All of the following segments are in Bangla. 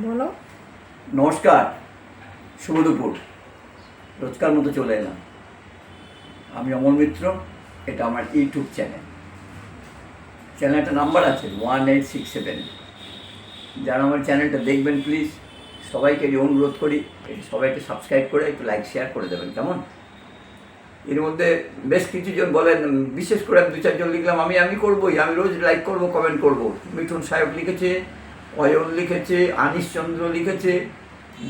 বলো। নমস্কার, শুভ দুপুর। রোজকার মতো চলে এলাম। আমি অমল মিত্র, এটা আমার ইউটিউব চ্যানেল। চ্যানেলটা নাম্বার আছে ওয়ান এইট সিক্স সেভেন। যারা আমার চ্যানেলটা দেখবেন, প্লিজ সবাইকে অনুরোধ করি সবাইকে সাবস্ক্রাইব করে, একটু লাইক, শেয়ার করে দেবেন, কেমন? এর মধ্যে বেশ কিছু জন বলেন, বিশেষ করে দু চারজন লিখলাম, আমি আমি করবোই, আমি রোজ লাইক করব, কমেন্ট করব। মিঠুন সাহেব লিখেছে অয়ন লিখেছে, আনিস চন্দ্র লিখেছে,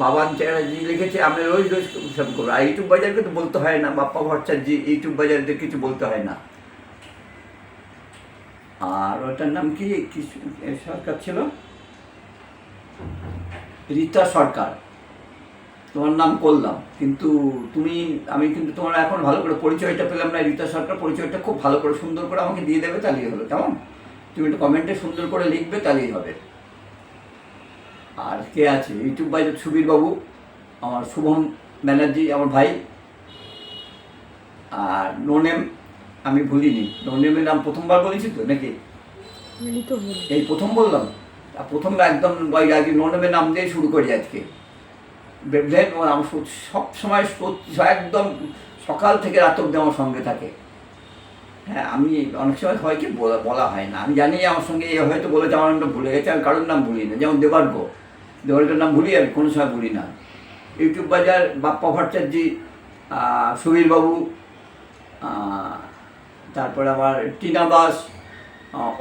বাবান চ্যাটার্জি লিখেছে আমি রোজ রোজ সব করব। আর ইউটিউব বাজারকে তো বলতে হয় না, বাপ্পা ভট্টাচার্য ইউটিউব বাজারদের কিছু বলতে হয় না। আর ওটার নাম কি? সরকার ছিল? রীতা সরকার। তোমার নাম করলাম, কিন্তু তুমি, আমি কিন্তু তোমার এখন ভালো করে পরিচয়টা পেলাম না, রীতা সরকার পরিচয়টা খুব ভালো করে সুন্দর করে আমাকে দিয়ে দেবে, তাহলেই হলো। কেমন? তুমি একটু কমেন্টে সুন্দর করে লিখবে, তাহলেই হবে। আর কে আছে? ইউটিউব বাজার সুবীর বাবু আমার শুভম ব্যানার্জি আমার ভাই। আর নোনেম আমি ভুলিনি। নোনেমের নাম প্রথমবার বলেছি তো নাকি? এই প্রথম বললাম। প্রথম একদম আগে নোনেমের নাম দিয়ে শুরু করি আজকে। আমার সব সময় একদম সকাল থেকে রাত অব্দি আমার সঙ্গে থাকে। হ্যাঁ আমি অনেক সময় হয় কি বলা বলা হয় না। আমি জানি আমার সঙ্গে এ হয়তো বলেছে আমার নামটা ভুলে গেছে আমি কারোর নাম ভুলি না যেমন দেবার্গ দেবার্গের নাম ভুলি আমি কোনো সময় ভুলি না। ইউটিউব বাজার, বাপ্পা ভট্টাচার্য সুবীরবাবু তারপরে আমার টিনা দাস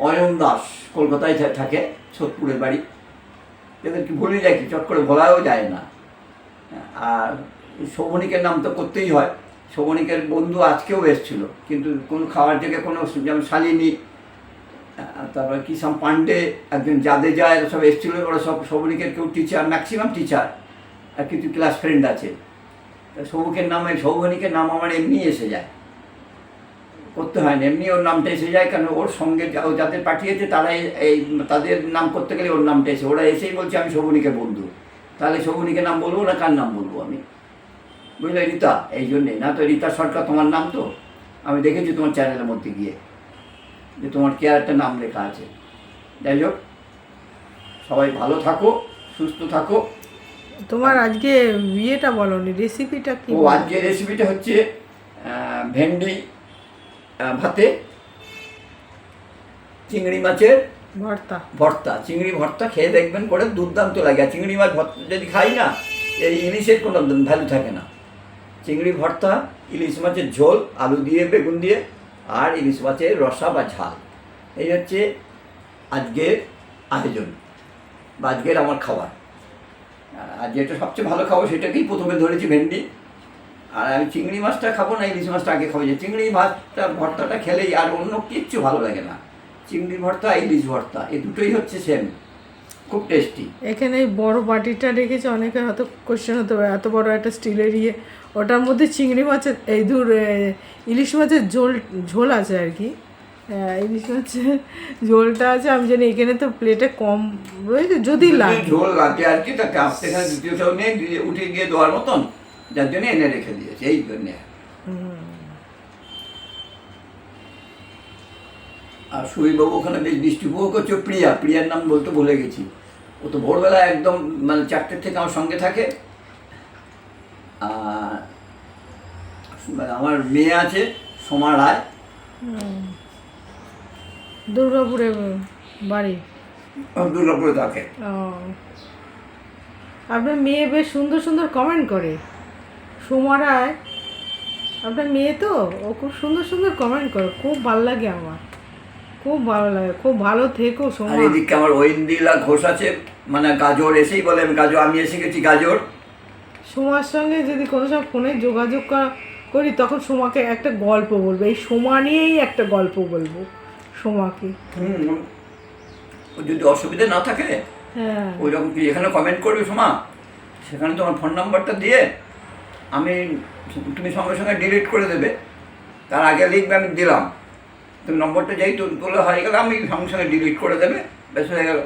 অয়ন দাস কলকাতায় থাকে, সোদপুরের বাড়ি। এদেরকে ভুলে যায় কি? চট করে বলাও যায় না। আর শোভনিকের নাম তো করতেই হয়। শোভনিকের বন্ধু আজকেও এসেছিল, কিন্তু কোনো খাওয়ার জায়গায় কোনো যেমন শালিনী তারপর কিষাম পান্ডে একজন জাদেজা, এরা সব এসেছিল, ওরা সব শোভনিকের কেউ টিচার ম্যাক্সিমাম টিচার আর কিছু ক্লাস ফ্রেন্ড আছে। সৌভিকের নামে সৌভনিকের নাম আমার এমনি এসে যায়। করতে হয় না, এমনি ওর নামটা এসে যায় কেন ওর সঙ্গে যাদের পাঠিয়েছে, তারাই এই, তাদের নাম করতে গেলে ওর নামটা এসে ওরা এসেই বলছে, আমি শোভনিকের বন্ধু। তাহলে শোভনিকের নাম বলব না, কার নাম বলব আমি? বুঝলে রীতা? এই জন্যে। না তো রীতা সরকার তোমার নাম তো? আমি দেখেছি তোমার চ্যানেলের মধ্যে গিয়ে। যে তোমার কে একটা নাম লেখা আছে। যাই হোক সবাই ভালো থাকো সুস্থ থাকো। তোমার আজকে বিয়েটা বলনি রেসিপিটা কি ও আজকে রেসিপিটা হচ্ছে ভেন্ডি ভাতে চিংড়ি মাছের ভর্তা। ভর্তা চিংড়ি ভর্তা খেয়ে দেখবেন করে দুর্দান্ত লাগে। চিংড়ি মাছ ভর্তা যদি খাই না এই ইলিশের কোনো ভ্যালু থাকে না। চিংড়ি ভর্তা ইলিশ মাছের ঝোল আলু দিয়ে বেগুন দিয়ে আর ইলিশ মাছের রসা বা ঝাল। এই হচ্ছে আজকের আয়োজন বা আজকের আমার খাবার। আর যেটা সবচেয়ে ভালো খাব সেটাকেই প্রথমে ধরেছি ভেন্ডি। আর আমি চিংড়ি মাছটা খাব না, ইলিশ মাছটা আগে খাব। যে চিংড়ি ভাতটা, ভর্তাটা খেলেই আর অন্য কিচ্ছু ভালো লাগে না। চিংড়ি ভর্তা, ইলিশ ভর্তা, এই দুটোই হচ্ছে সেম। খুব টেস্টি এখানে এই বড় বাটিটা রেখেছে অনেকে হয়তো কোশ্চেন হতে পারে এত বড় একটা স্টিলের ইয়ে। ওটার মধ্যে চিংড়ি মাছের এই দূর ইলিশ মাছের ঝোল ঝোল আছে আর কি। ইলিশ মাছের ঝোলটা আছে আমি জানি এখানে তো প্লেটে কম রয়েছে যদি লাগে। ঝোল লাগে আর কি তাকে আসতে এখানে দ্বিতীয় নেই উঠে গিয়ে দেওয়ার মতন যার জন্য এনে রেখে দিয়েছে এই জন্যে আর সুইবাবু ওখানে বেশ বৃষ্টি। উপভোগ করছে প্রিয়া। প্রিয়ার নাম বলতে ভুলে গেছি। ও তো ভোরবেলা একদম মানে চারটের থেকে আমার সঙ্গে থাকে। আর আমার মেয়ে আছে সোমা রায়। দুর্গাপুরে বাড়ি? দুর্গাপুরে থাকে। আপনার মেয়ে বেশ সুন্দর সুন্দর কমেন্ট করে। সুমারায় আপনার মেয়ে তো ও খুব সুন্দর সুন্দর কমেন্ট করে। খুব ভালো লাগে আমার। খুব ভালো লাগে খুব ভালো থেকো আর সোমা। এদিকে আমার ঐন্দিলা ঘোষ আছে মানে গাজর এসেই বলে আমি গাজর আমি এসে গেছি গাজর। সোমার সঙ্গে যদি কোনো সময় ফোনে যোগাযোগ করি তখন সোমাকে একটা গল্প বলব। এই সোমা নিয়েই একটা গল্প বলব সোমাকে। হুম ও যদি অসুবিধা না থাকে হ্যাঁ। ওই রকম কি এখানে কমেন্ট করবে সোমা? সেখানে তোমার ফোন নাম্বারটা দিয়ে আমি তুমি সঙ্গে সঙ্গে ডিলিট করে দেবে। তার আগে লিখবে আমি দিলাম। তুমি নম্বরটা যেই তু- তোলা হয়ে গেলে আমি সঙ্গে সঙ্গে ডিলিট করে দেবে বেশ হয়ে গেল।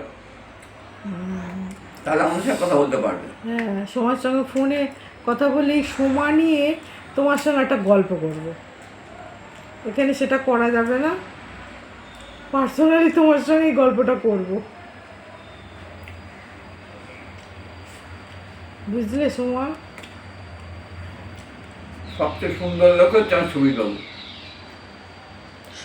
তাহলে আমার সাথে কথা বলতে পারবে। হ্যাঁ সোমার সঙ্গে ফোনে কথা বলে সময় নিয়ে তোমার সঙ্গে একটা গল্প করব। এখানে সেটা করা যাবে না। পার্সোনালি তোমার সঙ্গে এই গল্পটা করব। বুঝলে সোমা? সবচেয়ে সুন্দর লোক হচ্ছে আমার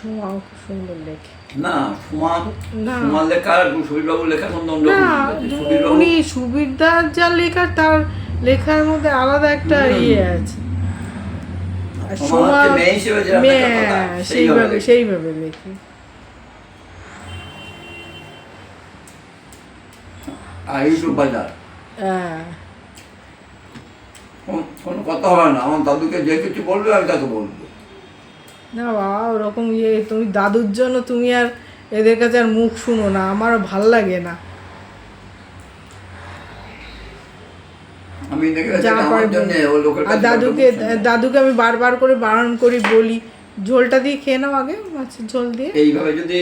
সুবিবাবু খুব সুন্দর লেখে না সুমা না। সুমার লেখা আর সুবীরবাবুর লেখা অন্য অন্য না সুবীরবাবু উনি সুবিরদার যা লেখা তার লেখার মধ্যে আলাদা একটা ইয়ে আছে। সোমা সোমা সেইভাবে সেইভাবে লেখে। আর বাজার হ্যাঁ। কোন- কোনো কথা হবে না আমার দাদুকে যে কিছু বলবে আমি তাকে বলব। না বাবা ওরকম ইয়ে তুমি দাদুর জন্য তুমি আর এদের কাছে আর মুখ শুনো না আমার ভালো লাগে না। আর দাদুকে। দাদুকে আমি বারবার করে বারণ করি বলি ঝোলটা দিয়ে খেয়ে নাও আগে মাছের ঝোল দিয়ে। এইভাবে যদি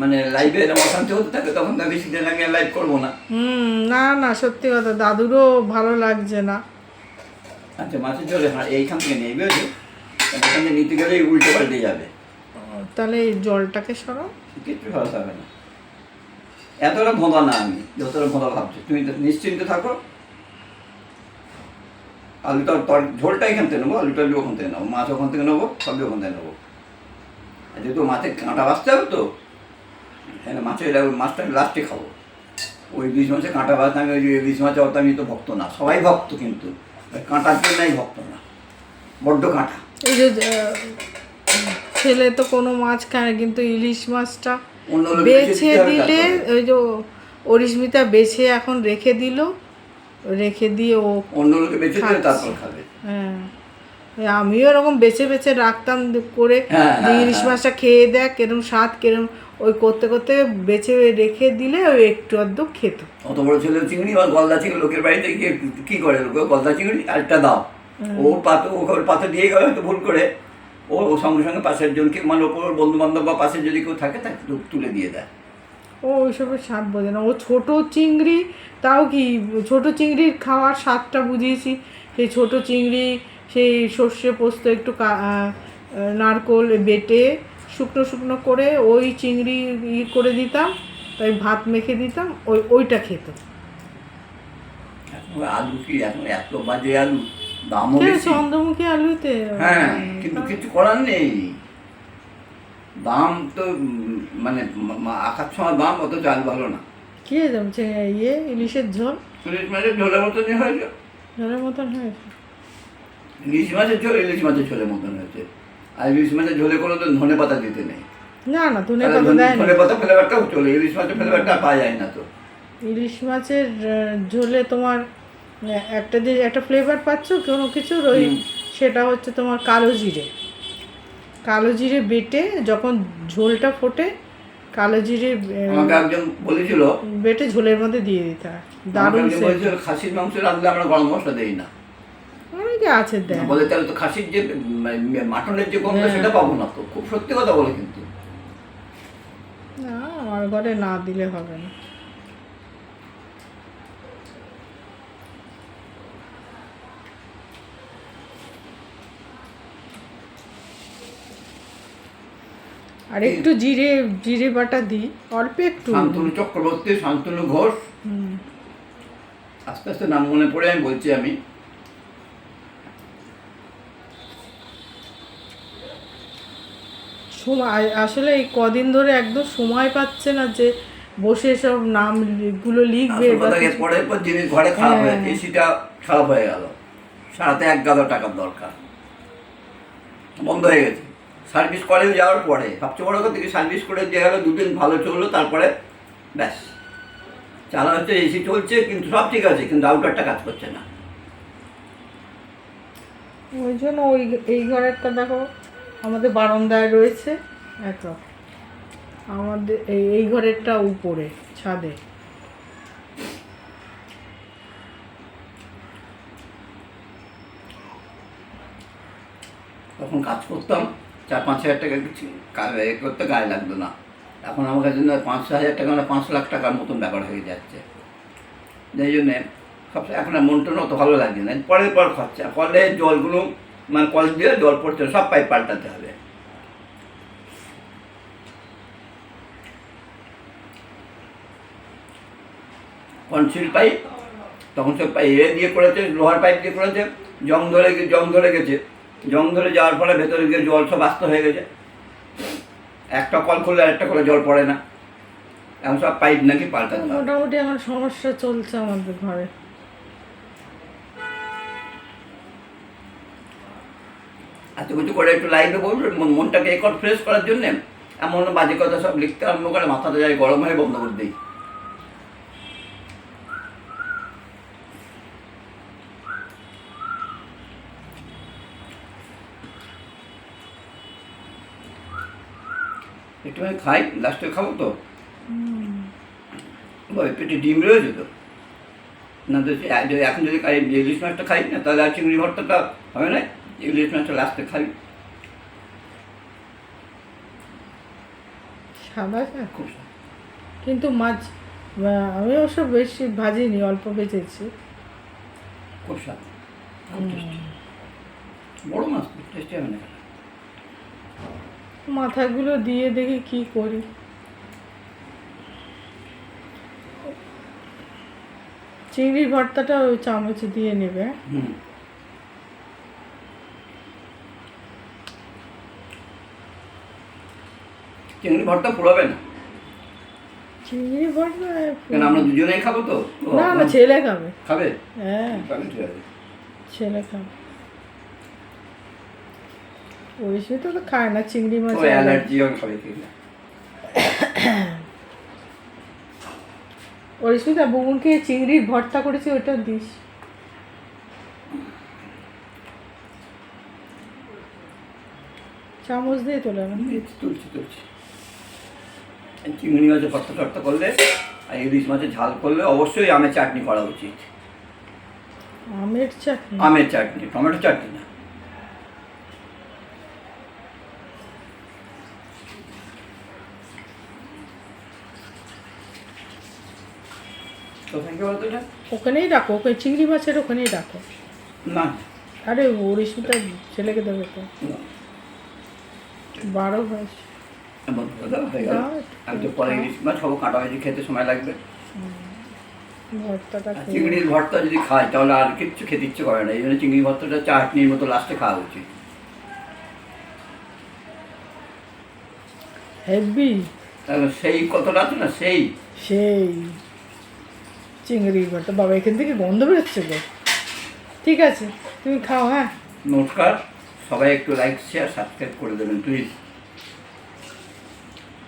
মানে লাইভে এরকম অশান্তি হতে থাকে তখন তো বেশি দিন আমি লাইভ করব না। হুম না না সত্যি কথা দাদুরও ভালো লাগছে না। আচ্ছা মাছের ঝোলে হ্যাঁ এইখান থেকে নেই বুঝেছ এখান নিতে গেলেই উল্টে পাল্টে যাবে। তাহলে জলটাকে সরাও। কিচ্ছু ভালো হবে না। এতটা ভোঁদা না আমি যতটা ভোঁদা ভাবছ। তুমি নিশ্চিন্তে থাকো। আলুটা তর ঝোলটা এখান থেকে নেব আলুটা আলু ওখান থেকে নেব মাছ ওখান থেকে নেব সবই ওখান থেকে নেব। যেহেতু মাছের কাঁটা বাঁচতে হবে তো হ্যাঁ মাছের মাছটা লাস্টে খাব। ওই ইলিশ মাছের কাঁটা বাঁচতে আমি ওই ইলিশ মাছের অত আমি তো ভক্ত না সবাই ভক্ত কিন্তু। কাঁটার জন্যই ভক্ত না বড্ড কাঁটা। এই যে ছেলে তো কোনো মাছ খায় না, কিন্তু ইলিশ মাছটা বেছে দিলে ওই যে অরিস্মিতা বেছে এখন রেখে দিল রেখে দিয়ে ও অন্য লোকে বেছে দিলে তারপর খাবে। হ্যাঁ। আমিও এরকম বেছে বেছে রাখতাম করে হ্যাঁ, যে হ্যাঁ, ইলিশ হ্যাঁ। মাছটা খেয়ে দেখ কেরম স্বাদ কেরম ওই করতে করতে বেছে রেখে দিলে ওই একটু আধটু খেত। অত বড় ছেলে চিংড়ি আর গলদা চিংড়ি লোকের বাড়িতে গিয়ে কি করে? লোকে গলদা চিংড়ি আরেকটা দাও। পাতে ওকে ওর পাতে দিয়ে গেলে হয়তো ভুল করে। ও ও সঙ্গে সঙ্গে পাশের জনকে মানে ওপর বন্ধু বান্ধব বা পাশে যদি কেউ থাকে তাকে তুলে দিয়ে দেয়। ও ওইসবের স্বাদ বোঝে না। ও ছোট চিংড়ি তাও কি ছোট চিংড়ির খাওয়ার স্বাদটা বুঝিয়েছি। সেই ছোট চিংড়ি সেই সর্ষে পোস্ত একটু নারকোল বেটে শুকনো শুকনো করে ওই চিংড়ি ই করে দিতাম তাই ভাত মেখে দিতাম ওই ওইটা খেত আলু কি এখন এত বাজে আলু? দামও বেশি। চন্দ্রমুখী আলুতে? হ্যাঁ কিন্তু কিছু করার নেই। দাম তো মানে সময় দাম অথচ আলু ভালো না। কি যাচ্ছে ইয়ে ইলিশের ঝোল? ইলিশ মাছের ঝোলের মতনই হয়েছে। ঝোলের মতন হয়েছে? ইলিশ মাছের ঝোল ইলিশ মাছের ঝোলের মতন হয়েছে। আর ইলিশ মাছের ঝোলে কোনো তো ধনে পাতা দিতে নেই। না না ধনে পাতা দেয় ধনে পাতা ফ্লেভারটাও চলে ইলিশ মাছের ফ্লেভারটা পাওয়া যায় না তো। ইলিশ মাছের ঝোলে তোমার একটা যে একটা ফ্লেভার পাচ্ছ কোনো কিছুর ওই সেটা হচ্ছে তোমার কালো জিরে। কালো জিরে বেটে যখন ঝোলটা ফোটে কালো জিরে আমাকে একজন বলেছিল। বেটে ঝোলের মধ্যে দিয়ে দিতে হয়। দারুণ একজন বলেছিল খাসির মাংস রাখলে আমরা গরম মশলা দেই না। অনেকে আছে দেয় বলে তাহলে তো খাসির যে মাটনের যে গন্ধ হ্যাঁ। সেটা পাবো না তো। খুব সত্যি কথা বলে কিন্তু। না আমার ঘরে না দিলে হবে না। আর একটু জিরে জিরে বাটা দিই অল্প একটু শান্তনু চক্রবর্তী শান্তনু ঘোষ। আস্তে আস্তে নাম মনে পড়ে আমি বলছি আমি। সময় আসলে এই কদিন ধরে একদম সময় পাচ্ছে না যে বসে সব নামগুলো লিখবে আসল বা কথা পরের পর জিনিস ঘরে খারাপ হয়ে হ্যাঁ। এসিটা খারাপ হয়ে গেল। সারাতে এক গাদা টাকার দরকার। বন্ধ হয়ে গেছে। সার্ভিস করে যাওয়ার পরে সবচেয়ে বড় কথা সার্ভিস করে দিয়ে গেল দুদিন ভালো চলল তারপরে ব্যাস। চালা হচ্ছে এসি চলছে কিন্তু সব ঠিক আছে কিন্তু আউটারটা কাজ করছে না। ওই জন্য ওই এই ঘরেরটা দেখো আমাদের বারান্দায় রয়েছে এত। আমাদের এই এই ঘরেরটা উপরে ছাদে। তখন কাজ করতাম। চার পাঁচ হাজার টাকা কিছু এ করতে গায়ে লাগতো না। এখন আমার কাছে পাঁচ হাজার টাকা মানে পাঁচ লাখ টাকার মতন ব্যাপার হয়ে যাচ্ছে। সেই জন্যে সব এখন আর মনটা অত ভালো লাগছে না। পরের পর খরচা। কলে জলগুলো মানে কল দিয়ে জল পড়ছে, সব পাইপ পাল্টাতে হবে। কনসিল পাইপ তখন সব পাইপ এ দিয়ে করেছে, লোহার পাইপ দিয়ে করেছে, জং ধরে জং ধরে গেছে। জং ধরে যাওয়ার ফলে ভেতরে গিয়ে জল সব আস্ত হয়ে গেছে। একটা কল খুললে আরেকটা কলে জল পড়ে না। এখন সব পাইপ নাকি পাল্টাতে মোটামুটি আমার সমস্যা চলছে আমাদের ঘরে। এত কিছু করে একটু লাইভে বলবেন মনটাকে একট ফ্রেশ করার জন্যে এমন বাজে কথা সব লিখতে আরম্ভ করে মাথাটা যায় গরম হয়ে বন্ধ করে দিই একটু আমি খাই লাস্টে খাব তো। ওই পেটে ডিম রয়েছে তো। না তো এখন যদি ইলিশ মাছটা খাই না তাহলে আর চিংড়ি ভর্তাটা হবে না? ইলিশ মাছটা লাস্টে খাই। সাদা। কিন্তু মাছ আমি অবশ্য বেশি ভাজিনি অল্প ভেজেছি খুব স্বাদ বড় মাছ টেস্টি হবে না? মাথাগুলো দিয়ে দেখি কি করি। চিংড়ির ভর্তাটা ওই চামচ দিয়ে নেবে? চিংড়ি ভর্তা পুরাবে না? চিংড়ি ভর্তা কেন আমরা দুজনেই খাব তো? না না ছেলে খাবে। খাবে? হ্যাঁ। ছেলে খাবে। ওই তো তো খায় না চিংড়ি মাছ অ্যালার্জি খাবে কি না? অরিস্মিতা বুবুনকে চিংড়ির ভর্তা করেছি ওটা দিস। চামচ দিয়ে তোলে না? এই তো তুলছি তুলছি। চিংড়ি মাছের ভর্তা টর্তা করলে আর ইলিশ মাছের ঝাল করলে অবশ্যই আমের চাটনি করা উচিত। আমের চাটনি? আমের চাটনি টমেটো চাটনি কোথায় বলতো এটা ওখানেই রাখো ওখানে চিংড়ি মাছের ওখানেই রাখো না। আরে অরিস্মিতা ছেলেকে দেবে তো। বারো তো পরে ইলিশ মাছ কাঁটা খেতে সময় লাগবে। ভর্তাটা চিংড়ির ভর্তা যদি খায় তাহলে আর কিচ্ছু খেতে ইচ্ছে করে না। এই জন্য চিংড়ি ভর্তাটা চাটনির মতো লাস্টে খাওয়া উচিত। হেভি। সেই কতটা আছে না সেই? সেই। চিংড়ি ঘরটা। বাবা, এখান থেকে গন্ধ বেরোচ্ছে গো। ঠিক আছে, তুমি খাও হ্যাঁ? নমস্কার। সবাই একটু লাইক শেয়ার সাবস্ক্রাইব করে দেবেন প্লিজ